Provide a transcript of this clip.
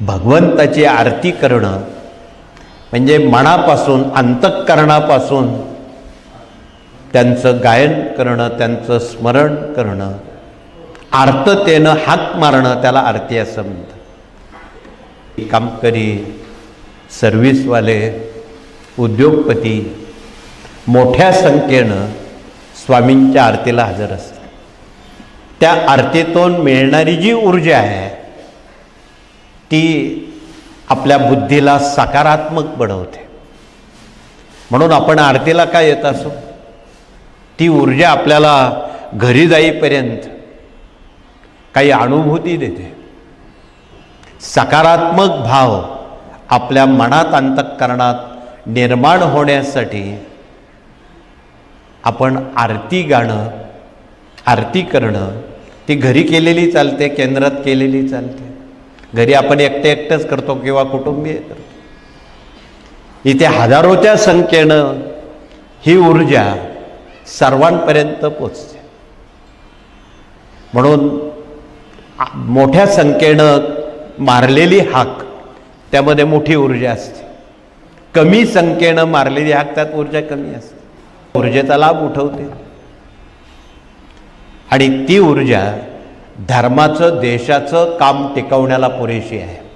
भगवंताची आरती करणं म्हणजे मनापासून अंतःकरणापासून त्यांचं गायन करणं त्यांचं स्मरण करणं आर्ततेनं हात मारणं त्याला आरती असं म्हणतात. कामकरी सर्व्हिसवाले उद्योगपती मोठ्या संख्येनं स्वामींच्या आरतीला हजर असतात. त्या आरतीतून मिळणारी जी ऊर्जा आहे ती आपल्या बुद्धीला सकारात्मक बनवते. म्हणून आपण आरतीला काय येत असो? ती ऊर्जा आपल्याला घरी जाईपर्यंत काही अनुभूती देते. सकारात्मक भाव आपल्या मनात अंतःकरणात निर्माण होण्यासाठी आपण आरती गाणं आरती करणं ती घरी केलेली चालते केंद्रात केलेली चालते. घरी आपण एकटे एकटंच करतो किंवा कुटुंबीय करतो. इथे हजारोच्या संख्येनं ही ऊर्जा सर्वांपर्यंत पोचते म्हणून मोठ्या संख्येनं मारलेली हाक त्यामध्ये मोठी ऊर्जा असते. कमी संख्येनं मारलेली हाक त्यात ऊर्जा कमी असते. ऊर्जेचा लाभ उठवते. आणि ती ऊर्जा धर्माचं देशाचं काम टिकवण्याला पुरेशी आहे.